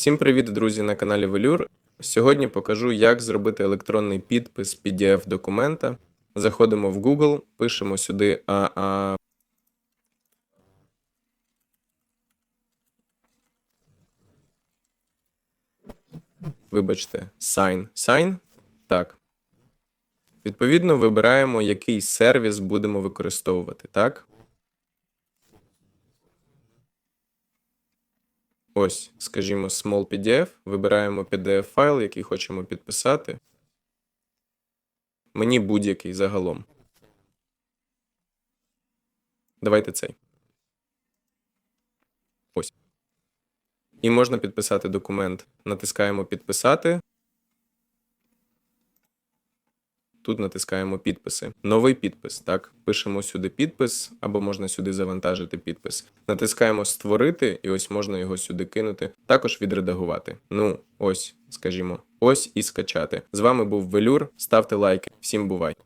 Всім привіт, друзі, на каналі Velour. Сьогодні покажу, як зробити електронний підпис PDF документа. Заходимо в Google, пишемо сюди АА. Вибачте, sign. Sign. Так. Відповідно, вибираємо, який сервіс будемо використовувати, так? Ось, скажімо, small PDF, вибираємо PDF файл, який хочемо підписати. Мені будь-який загалом. Давайте цей. Ось. І можна підписати документ. Натискаємо підписати. Тут натискаємо підписи. Новий підпис. Так, пишемо сюди підпис, або можна сюди завантажити підпис. Натискаємо створити, і ось можна його сюди кинути. Також відредагувати. Ну, ось, скажімо, ось і скачати. З вами був Велюр. Ставте лайки. Всім бувай!